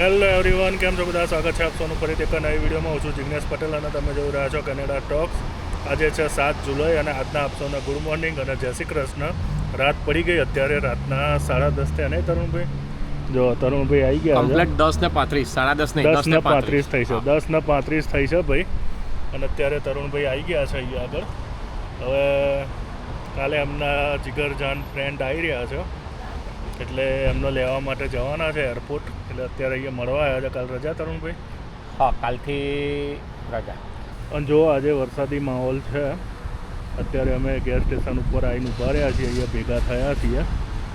Hello everyone કેમ છો બધા? સ્વાગત છે આપ સૌનું ફરીથી એક નવી વિડીયોમાં. હું છું જિજ્ઞેશ પટેલ અને તમે જોઈ રહ્યા છો કેનેડા ટોક્સ. આજે છે સાત જુલાઈ અને આજના આપ સૌને ગુડ મોર્નિંગ અને જય શ્રી કૃષ્ણ. રાત પડી ગઈ અત્યારે રાતના સાડા દસ થયા નહીં તરુણભાઈ? જો તરુણભાઈ આવી ગયા કમ્પ્લેટ દસ ને પાંત્રીસ સાડા દસ દસ ને પાંત્રીસ થઈ છે. દસ ને પાંત્રીસ થઈ છે ભાઈ. અને અત્યારે તરુણભાઈ આવી ગયા છે અહીંયા આગળ. હવે કાલે એમના જીગરજાન ફ્રેન્ડ આવી રહ્યા છે. એટલે એમને લેવા માટે જવાના છે એરપોર્ટ એટલે અત્યારે અહીંયા મળવા આવ્યા છે. કાલ રજા તરુણભાઈ? હા કાલથી રજા. અને જો આજે વરસાદી માહોલ છે અત્યારે અમે ગેસ સ્ટેશન ઉપર આવીને ઊભા રહ્યા છીએ. અહીંયા ભેગા થયા છીએ.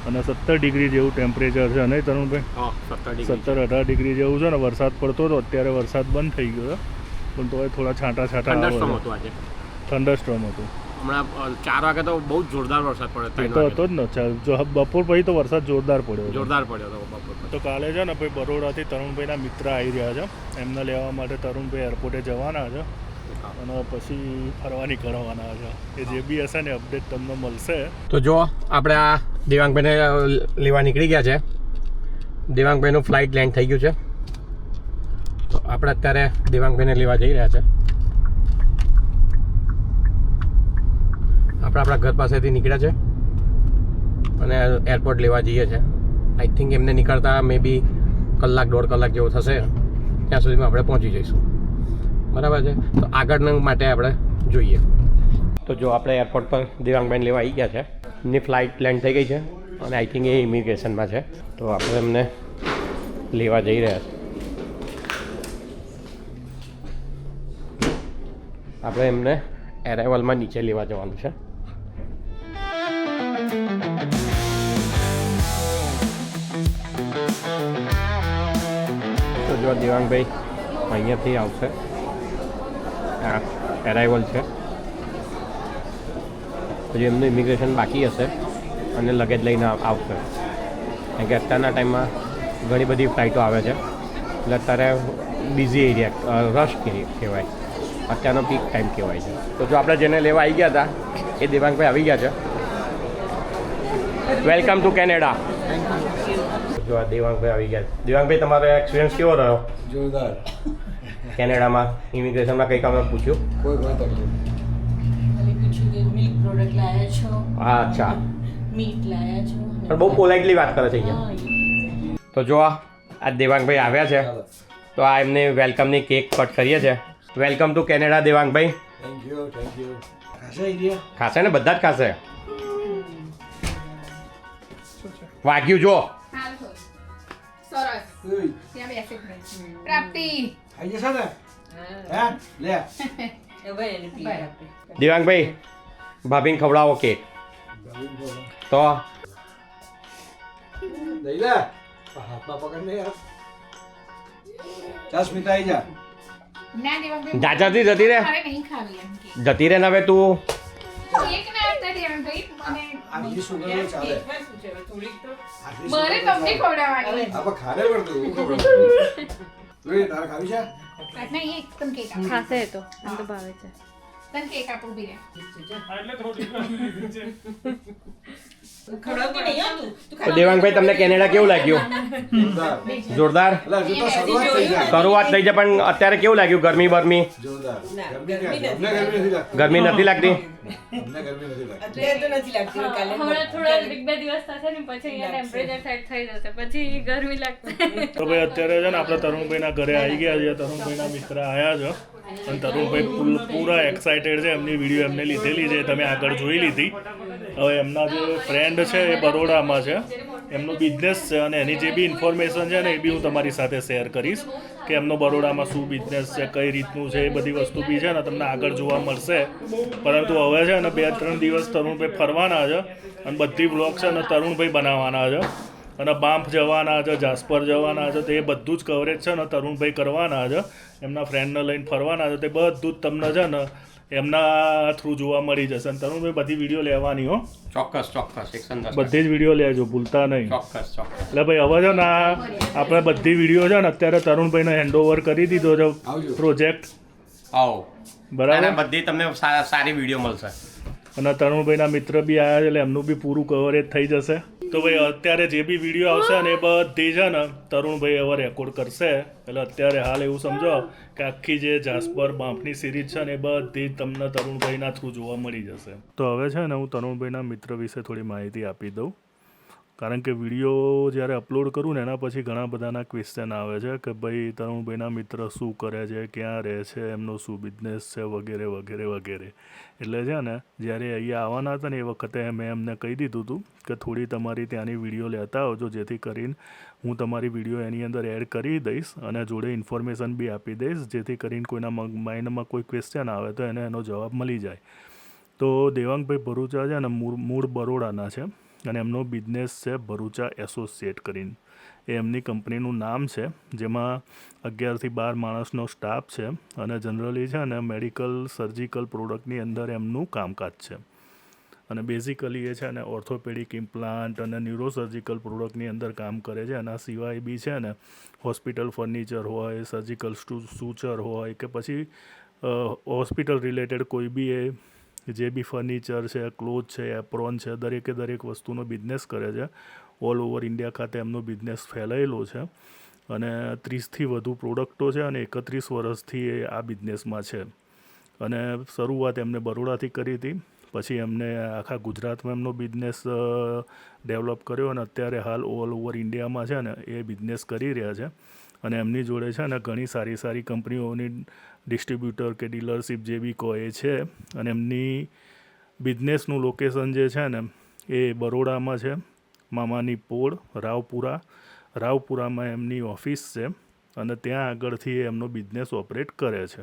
અને સત્તર ડિગ્રી જેવું ટેમ્પરેચર છે નહીં તરુણભાઈ? સત્તર અઢાર ડિગ્રી જેવું છે ને વરસાદ પડતો હતો અત્યારે વરસાદ બંધ થઈ ગયો પણ તોય થોડા છાંટા છાંટા હતું થંડરસ્ટ્રોમ હતું. હમણાં ચાર વાગે તો બહુ જોરદાર વરસાદ પડ્યો તો હતો જ ને જો બપોર પછી તો વરસાદ જોરદાર પડ્યો જોરદાર પડ્યો હતો બપોર તો કાલે છે ને ભાઈ બરોડાથી તરુણભાઈના મિત્ર આવી રહ્યા છે. એમને લેવા માટે તરુણભાઈ એરપોર્ટે જવાના છે. અને પછી ફરવા નીકળવાના છે. એ જે બી હશે ને અપડેટ તમને મળશે. તો જો આપણે આ દેવાંગભાઈને લેવા નીકળી ગયા છે. દેવાંગભાઈનું ફ્લાઇટ લેન્ડ થઈ ગયું છે. તો આપણે અત્યારે દેવાંગભાઈને લેવા જઈ રહ્યા છે. આપણે આપણા ઘર પાસેથી નીકળ્યા છે. અને એરપોર્ટ લેવા જઈએ છે. આઈ થિંક એમને નીકળતા મે બી કલાક, દોઢ કલાક જેવો થશે. ત્યાં સુધીમાં આપણે પહોંચી જઈશું. બરાબર છે? તો આગળના માટે આપણે જોઈએ. તો જો આપણે એરપોર્ટ પર દેવાંગભાઈને લેવા આવી ગયા છે. એમની ફ્લાઇટ લેન્ડ થઈ ગઈ છે. અને આઈ થિંક એ ઇમિગ્રેશનમાં છે. તો આપણે એમને લેવા જઈ રહ્યા છે. આપણે એમને એરાઇવલમાં નીચે લેવા જવાનું છે. દેવાંગભાઈ અહીંયાથી આવશે. આ એરાઇવલ છે. પછી એમનું ઇમિગ્રેશન બાકી હશે અને લગેજ લઈને આવશે. કારણ કે અત્યારના ટાઈમમાં ઘણી બધી ફ્લાઇટો આવે છે. એટલે અત્યારે બિઝી એરિયા રશ કહેવાય. અત્યારનો પીક ટાઈમ કહેવાય છે. તો જો આપણે જેને લેવા આવી ગયા હતા, એ દેવાંગભાઈ આવી ગયા છે. વેલકમ ટુ કેનેડા જો આ દેવાંગભાઈ આવી ગયા. દેવાંગભાઈ તમારો એક્સપિરિયન્સ કેવો રહ્યો? જોરદાર. કેનેડામાં ઇમિગ્રેશનમાં કંઈ કામ પૂછ્યું? કોઈ કોઈ તકલીફ ખાલી પૂછ્યું કે મિલ્ક પ્રોડક્ટ લાયા છો? હા અચ્છા. મીટ લાયા છો? પણ બહુ પોલાઇટલી વાત કરે છે અહીંયા. તો જો આ દેવાંગભાઈ આવ્યા છે. તો આ એમને વેલકમની કેક કટ કરીએ છે. Welcome to Canada Devangbhai. Thank you thank you ખાશે ને બધા જ ખાશે વાગ્યું જો. સરસ. પ્રાપ્તિ. દેવાંગભાઈ ભાભીને ખવડાવો કે. તો? જતી કે. જતી રે ને હવે તું. આટલી સુગંધ ચાલે. છે? હવે થોડીક તો? મારે તમને ખવડાવવાની. આ પણ તારે ખાવી છે? કેક મને તો ભાવે છે. તને કેક આપું તો દેવાંગભાઈ તમને કેનેડા કેવું લાગ્યું? જોરદાર. શરૂઆત થઈ જાય. છે પણ અત્યારે કેવું લાગ્યું? ગરમી બરમી? ગરમી નથી લાગતી. ગરમી નથી લાગતી? અમને ગરમી નથી લાગતી. અત્યારે તો નથી લાગતી હવે કાલે. હમણાં થોડા એક બે દિવસ થશે ને પછી અહીંયા ટેમ્પરેચર સેટ થઈ જશે પછી ગરમી લાગશે. તો ભાઈ અત્યારે છે ને આપણે તરુણભાઈના ઘરે આવી ગયા છીએ તરુણભાઈના મિત્ર આવ્યા છે. અને તરુણભાઈ પૂરા એક્સાઇટેડ છે. એમની વીડિયો એમને લીધેલી છે. તમે આગળ જોઈ લીધી. હવે એમના જે ફ્રેન્ડ છે એ બરોડામાં છે. એમનો બિઝનેસ છે અને એની જે બી ઇન્ફોર્મેશન છે ને એ બી હું તમારી સાથે શેર કરીશ કે એમનો બરોડામાં શું બિઝનેસ છે, કઈ રીતનું છે, એ બધી વસ્તુ બી છે ને તમને આગળ જોવા મળશે. પરંતુ હવે છે ને બે ત્રણ દિવસ તરુણભાઈ ફરવાના છે અને બધી બ્લોગ છે ને તરુણભાઈ બનાવવાના છે. અને બાંફ જવાના છે, જાસ્પર જવાના છે, તો એ બધું જ કવરેજ છે ને તરુણભાઈ કરવાના છે. એમના ફ્રેન્ડને લઈને ફરવાના છે, તે બધું જ તમને છે ને એમના થ્રુ જોવા મળી જશે. અને તરુણભાઈ બધી વીડિયો લેવાની હો. ચોક્કસ ચોક્કસ બધી જ વીડિયો લેજો ભૂલતા નહીં. ચોક્કસ ચોક્કસ. એટલે ભાઈ હવે છે ને આપણે બધી વીડિયો છે ને અત્યારે તરુણભાઈને હેન્ડઓવર કરી દીધો છે. પ્રોજેક્ટ આવો. બરાબર? બધી તમને સારી વીડિયો મળશે. અને તરુણભાઈના મિત્ર બી આવ્યા છે, એટલે એમનું બી પૂરું કવરેજ થઈ જશે. તો ભાઈ, અત્યારે જે બી વીડિયો આવશે ને એ બધી છે ને, તરુણભાઈ હવે રેકોર્ડ કરશે. એટલે અત્યારે હાલ એવું સમજો કે આખી જે જાસ્પર બાંફની સિરીઝ છે ને, એ બધી તમને તરુણભાઈના થ્રુ જોવા મળી જશે. તો હવે છે ને, હું તરુણભાઈના મિત્ર વિશે થોડી માહિતી આપી દઉં. કારણ કે વીડિયો જ્યારે અપલોડ કરું ને, એના પછી ઘણા બધાના ક્વેશ્ચન આવે છે કે ભાઈ, તરુણભાઈના મિત્ર શું કરે છે, ક્યાં રહે છે, એમનો શું બિઝનેસ છે, વગેરે વગેરે વગેરે. એટલે છે ને, જ્યારે અહીંયા આવવાના હતા ને, એ વખતે મેં એમને કહી દીધું હતું કે થોડી તમારી ત્યાંની વીડિયો લેતા આવજો, જેથી કરીને હું તમારી વીડિયો એની અંદર એડ કરી દઈશ અને જોડે ઇન્ફોર્મેશન બી આપી દઈશ, જેથી કરીને કોઈના માઇન્ડમાં કોઈ ક્વેશ્ચન આવે તો એને એનો જવાબ મળી જાય. તો દેવાંગભાઈ ભરૂચા છે ને, મૂળ મૂળ બરોડાના છે. અને એમનો બિઝનેસ છે ભરૂચા એસોસિએટ કરીને. એ એમની કંપનીનું નામ છે, જેમાં અગિયારથી બાર માણસનો સ્ટાફ છે અને જનરલી છે ને મેડિકલ સર્જિકલ પ્રોડક્ટની અંદર એમનું કામકાજ છે. અને બેઝિકલી એ છે ને ઓર્થોપેડિક ઇમ્પ્લાન્ટ અને ન્યુરોસર્જિકલ પ્રોડક્ટની અંદર કામ કરે છે. એના સિવાય બી છે ને હોસ્પિટલ ફર્નિચર હોય સર્જિકલ સ્ટુ સૂચર હોય કે પછી હોસ્પિટલ રિલેટેડ કોઈ બી એ જે બી ફર્નિચર છે ક્લોથ છે એપ્રોન છે, દરેકે દરેક વસ્તુનો બિઝનેસ કરે છે. ઓલ ઓવર ઇન્ડિયા ખાતે એમનો બિઝનેસ ફેલાયેલો છે. અને ત્રીસથી વધુ પ્રોડક્ટો છે અને એકત્રીસ વર્ષથી એ આ બિઝનેસમાં છે. અને શરૂઆત એમને બરોડાથી કરી હતી. પછી એમને આખા ગુજરાતમાં એમનો બિઝનેસ ડેવલપ કર્યો અને અત્યારે હાલ ઓલ ઓવર ઇન્ડિયામાં છે ને એ બિઝનેસ કરી રહ્યા છે. અને એમની જોડે છે ને ઘણી સારી સારી કંપનીઓની ડિસ્ટ્રીબ્યુટર કે ડીલરશીપ જે બી કહે છે અને એમની બિઝનેસનું લોકેશન જે છે ને એ બરોડામાં છે, મામાની પોળ, રાવપુરા. રાવપુરામાં એમની ઓફિસ છે અને ત્યાં આગળથી એમનો બિઝનેસ ઓપરેટ કરે છે.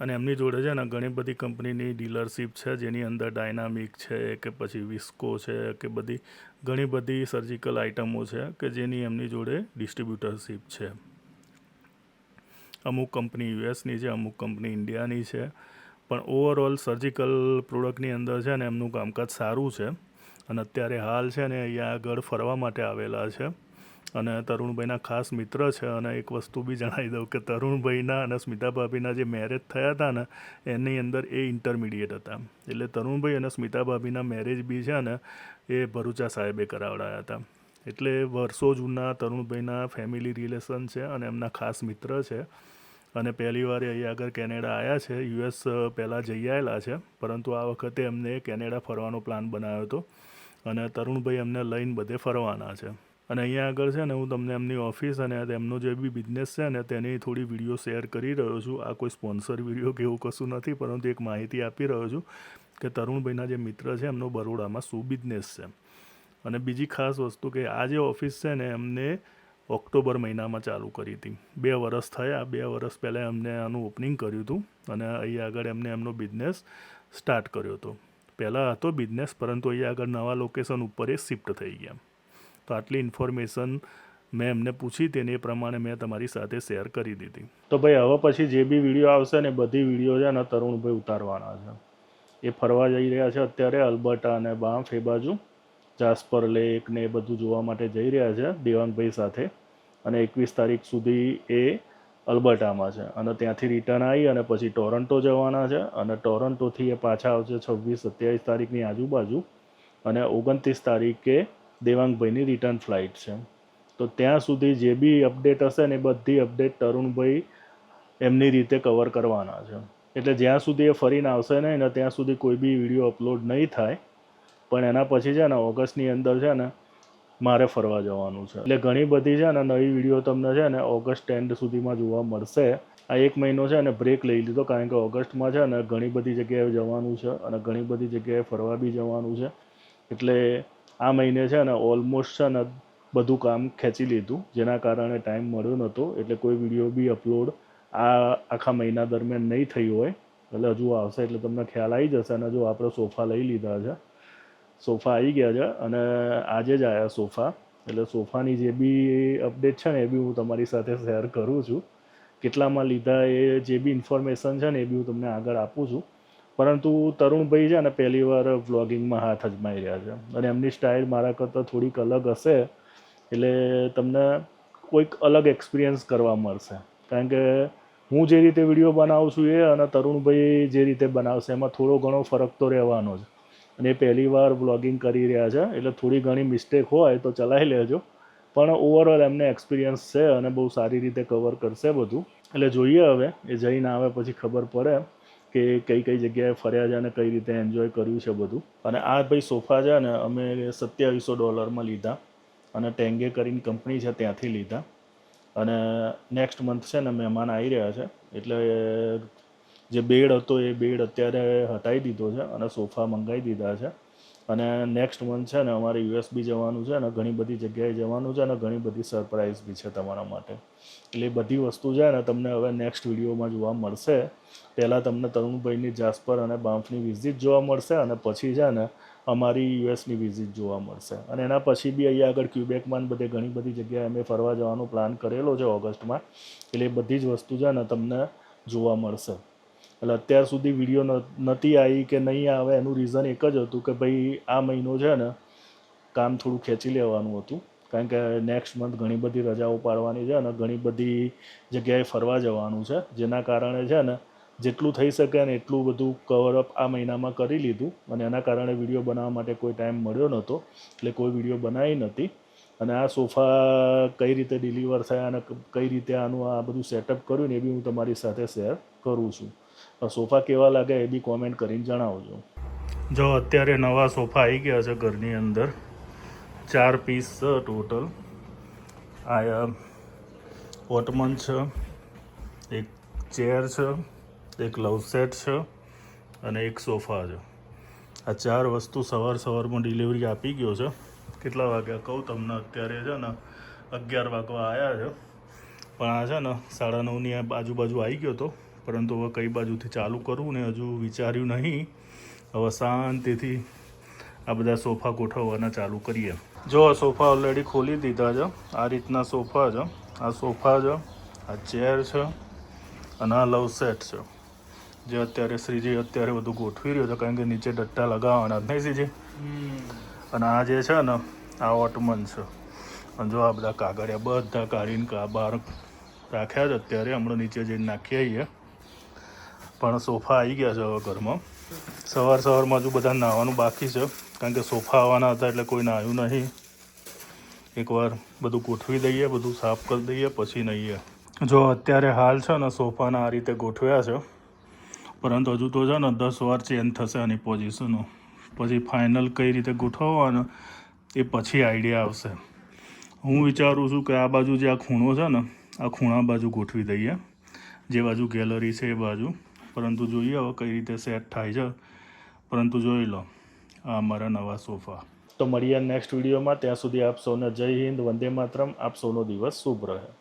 અને એમની જોડે છે ને ઘણી બધી કંપનીની ડીલરશીપ છે, જેની અંદર ડાયનામિક છે કે પછી વિસ્કો છે કે બધી ઘણી બધી સર્જિકલ આઇટમો છે કે જેની એમની જોડે ડિસ્ટ્રીબ્યુટરશીપ છે. અમુક કંપની યુએસની છે, અમુક કંપની ઇન્ડિયાની છે. પણ ઓવરઓલ સર્જિકલ પ્રોડક્ટની અંદર છે ને એમનું કામકાજ સારું છે. અને અત્યારે હાલ છે ને અહીંયા આગળ ફરવા માટે આવેલા છે. અને તરુણભાઈના ખાસ મિત્ર છે અને એક વસ્તુ બી જણાવી દઉં કે તરુણભાઈના અને સ્મિતા ભાભીના જે મેરેજ થયા હતા ને, એની અંદર એ ઇન્ટરમીડિયેટ હતા. એટલે તરુણભાઈ અને સ્મિતા ભાભીના મેરેજ બી છે ને, એ ભરૂચા સાહેબે કરાવડાયા હતા. એટલે વર્ષો જૂના તરુણભાઈના ફેમિલી રિલેશન છે અને એમના ખાસ મિત્ર છે. અને પહેલી વાર અહીંયા આગળ કેનેડા આવ્યા છે. યુએસ પહેલાં જઈ આવેલા છે. પરંતુ આ વખતે એમને કેનેડા ફરવાનો પ્લાન બનાવ્યો હતો અને તરુણભાઈ એમને લઈને બધે ફરવાના છે. અને અહીંયા આગળ છે ને, હું તમને એમની ઓફિસ અને તેમનો જે બી બિઝનેસ છે ને, તેની થોડી વીડિયો શેર કરી રહ્યો છું. આ કોઈ સ્પોન્સર વીડિયો કે એવું કશું નથી, પરંતુ એક માહિતી આપી રહ્યો છું કે તરુણભાઈના જે મિત્ર છે, એમનો બરોડામાં શું બિઝનેસ છે. અને બીજી ખાસ વસ્તુ કે આ જે ઓફિસ છે ને, એમને ઓક્ટોબર મહિનામાં ચાલુ કરી હતી. બે વર્ષ થયા, બે વર્ષ પહેલાં એમને આનું ઓપનિંગ કર્યું હતું અને અહીંયા આગળ એમને એમનો બિઝનેસ સ્ટાર્ટ કર્યો હતો. પહેલાં હતો બિઝનેસ પરંતુ અહીંયા આગળ નવા લોકેશન ઉપર એ શિફ્ટ થઈ ગયા. તો આટલી ઇન્ફોર્મેશન મેં એમને પૂછી તેને એ પ્રમાણે મેં તમારી સાથે શેર કરી દીધી. તો ભાઈ, હવે પછી જે બી વીડિયો આવશે ને બધી વીડિયો છે ને તરુણભાઈ ઉતારવાના છે. એ ફરવા જઈ રહ્યા છે અત્યારે અલ્બર્ટા અને બાંફ એ બાજુ જાસ્પર લેક ને એ બધું જોવા માટે જઈ રહ્યા છે દેવાંગભાઈ સાથે. અને એકવીસ તારીખ સુધી એ અલ્બર્ટામાં છે. અને ત્યાંથી રિટર્ન આવી અને પછી ટોરન્ટો જવાના છે. અને ટોરન્ટોથી એ પાછા આવશે છવ્વીસ સત્યાવીસ તારીખની આજુબાજુ. અને ઓગણત્રીસ તારીખે દેવાંગભાઈની રિટર્ન ફ્લાઇટ છે. તો ત્યાં સુધી જે બી અપડેટ હશે ને બધી અપડેટ તરુણભાઈ એમની રીતે કવર કરવાના છે. એટલે જ્યાં સુધી એ ફરીને આવશે ને એને ત્યાં સુધી કોઈ બી વીડિયો અપલોડ નહીં થાય પણ એના પછી છે ને ઓગસ્ટની અંદર છે ને મારે ફરવા જવાનું છે. એટલે ઘણી બધી છે ને નવી વીડિયો તમને છે ને ઓગસ્ટ એન્ડ સુધીમાં જોવા મળશે. આ એક મહિનો છે ને બ્રેક લઈ લીધો કારણ કે ઓગસ્ટમાં છે ને ઘણી બધી જગ્યાએ જવાનું છે અને ઘણી બધી જગ્યાએ ફરવા બી જવાનું છે. એટલે આ મહિને છે ને ઓલમોસ્ટ છે ને બધું કામ ખેંચી લીધું. જેના કારણે ટાઈમ મળ્યો નહોતો એટલે કોઈ વીડિયો બી અપલોડ આ આખા મહિના દરમિયાન નહીં થઈ હોય. એટલે હજુ આવશે એટલે તમને ખ્યાલ આવી જશે અને જો આપણે સોફા લઈ લીધા છે સોફા આવી ગયા છે અને આજે જ આવ્યા સોફા. એટલે સોફાની જે બી અપડેટ છે ને એ બી હું તમારી સાથે શેર કરું છું. કેટલામાં લીધા એ જે બી ઇન્ફોર્મેશન છે ને એ બી હું તમને આગળ આપું છું. પરંતુ તરુણભાઈ છે ને પહેલી વાર વ્લોગિંગમાં હાથ અજમાઈ રહ્યા છે. અને એમની સ્ટાઇલ મારા કરતાં થોડીક અલગ હશે. એટલે તમને કોઈક અલગ એક્સપિરિયન્સ કરવા મળશે. કારણ કે હું જે રીતે વીડિયો બનાવું છું એ અને તરુણભાઈ જે રીતે બનાવશે, એમાં થોડો ઘણો ફરક તો રહેવાનો જ. અને એ પહેલી વાર વ્લોગિંગ કરી રહ્યા છે. એટલે થોડી ઘણી મિસ્ટેક હોય તો ચલાવી લેજો. પણ ઓવરઓલ એમને એક્સપિરિયન્સ છે અને બહુ સારી રીતે કવર કરશે બધું. એટલે જોઈએ હવે, એ જઈને આવે પછી ખબર પડે કે કઈ કઈ જગ્યાએ ફર્યા છે અને કઈ રીતે એન્જોય કર્યું છે બધું. અને આ ભાઈ સોફા છે ને, અમે સત્યાવીસો ડોલરમાં લીધા. અને ટેંગે કરીને કંપની છે ત્યાંથી લીધા. અને નેક્સ્ટ મંથ છે ને મહેમાન આવી રહ્યા છે. એટલે જે બેડ હતો એ બેડ અત્યારે હટાવી દીધો છે અને સોફા મંગાવી દીધા છે. અને નેક્સ્ટ મંથ છે ને અમારે યુએસબી જવાનું છે અને ઘણી બધી જગ્યાએ જવાનું છે અને ઘણી બધી સરપ્રાઇઝ બી છે તમારા માટે. એટલે બધી વસ્તુ છે ને તમને હવે નેક્સ્ટ વિડીયોમાં જોવા મળશે. પહેલાં તમને તરુણભાઈની જાસ્પર અને બામ્ફની વિઝિટ જોવા મળશે અને પછી છે ને અમારી યુએસની વિઝિટ જોવા મળશે. અને એના પછી બી અહીંયા આગળ ક્યુબેકમાં બધે ઘણી બધી જગ્યાએ અમે ફરવા જવાનો પ્લાન કરેલો છે ઓગસ્ટમાં. એટલે બધી જ વસ્તુ છે ને તમને જોવા મળશે. એટલે અત્યાર સુધી વીડિયો નથી આવી કે નહીં આવે એનું રીઝન એક જ હતું કે ભાઈ આ મહિનો છે ને કામ થોડું ખેંચી લેવાનું હતું. કારણ કે નેક્સ્ટ મંથ ઘણી બધી રજાઓ પાડવાની છે અને ઘણી બધી જગ્યાએ ફરવા જવાનું છે. જેના કારણે છે ને જેટલું થઈ શકે ને એટલું બધું કવરઅપ આ મહિનામાં કરી લીધું. અને એના કારણે વીડિયો બનાવવા માટે કોઈ ટાઈમ મળ્યો નહોતો. એટલે કોઈ વીડિયો બનાવી નથી અને આ સોફા કઈ રીતે ડિલિવર થયા અને કઈ રીતે આનું આ બધું સેટઅપ કર્યું ને એ બી હું તમારી સાથે શેર કરું છું. સોફા કેવા લાગે એ બી કોમેન્ટ કરીને જણાવજો. જો અત્યારે નવા સોફા આવી ગયા છે ઘરની અંદર. ચાર પીસ છે ટોટલ આ ઓટમન છે, એક ચેર છે, એક લવ સેટ છે અને એક સોફા છે. આ ચાર વસ્તુ સવાર સવારમાં ડિલિવરી આપી ગયો છે. કેટલા વાગ્યા? કહું તમને અત્યારે છે ને અગિયાર વાગવા આવ્યા છે. પણ આ છે ને સાડા નવની આ આજુબાજુ આવી ગયો હતો પરંતુ હવે કઈ બાજુથી ચાલુ કરવું ને હજુ વિચાર્યું નહીં. હવે શાંતિથી આ બધા સોફા ગોઠવવાના ચાલુ કરીએ. જો આ સોફા ઓલરેડી ખોલી દીધા છે. આ રીતના સોફા છે. આ સોફા છે આ ચેર છે અને આ લવ સેટ છે. જે અત્યારે શ્રીજી અત્યારે બધું ગોઠવી રહ્યો છે કારણ કે નીચે ડટ્ટા લગાવવાના જ નહીં શ્રીજી. અને આ જે છે ને આ ઓટમન છે. અને જો આ બધા કાગળિયા બધા કાઢીને બહાર રાખ્યા છે અત્યારે હમણાં નીચે જઈને નાખી આવીએ પણ સોફા આવી ગયા છે હવે ઘરમાં. સવાર સવારમાં હજુ બધા નાહવાનું બાકી છે, કારણ કે સોફા આવવાના હતા એટલે કોઈ નાહ્યું નહીં. એકવાર બધું ગોઠવી દઈએ, બધું સાફ કરી દઈએ, પછી નહીએ. જો અત્યારે હાલ છે ને સોફાના આ રીતે ગોઠવ્યા છે, પરંતુ હજુ તો છે ને દસ વાર ચેન્જ થશે આની પોઝિશનો પછી ફાઇનલ કઈ રીતે ગોઠવવાનો એ પછી આઈડિયા આવશે. હું વિચારું છું કે આ બાજુ જે આ ખૂણો છે ને, આ ખૂણા બાજુ ગોઠવી દઈએ. જે બાજુ ગેલેરી છે એ બાજુ. પરંતુ જોઈએ હવે કઈ રીતે સેટ થાય છે. પરંતુ જોઈ લો, આ અમારા નવા સોફા. તો મળીએ નેક્સ્ટ વિડીયોમાં ત્યાં સુધી આપ સૌને જય હિન્દ, વંદે માતરમ. આપ સૌનો દિવસ શુભ રહે.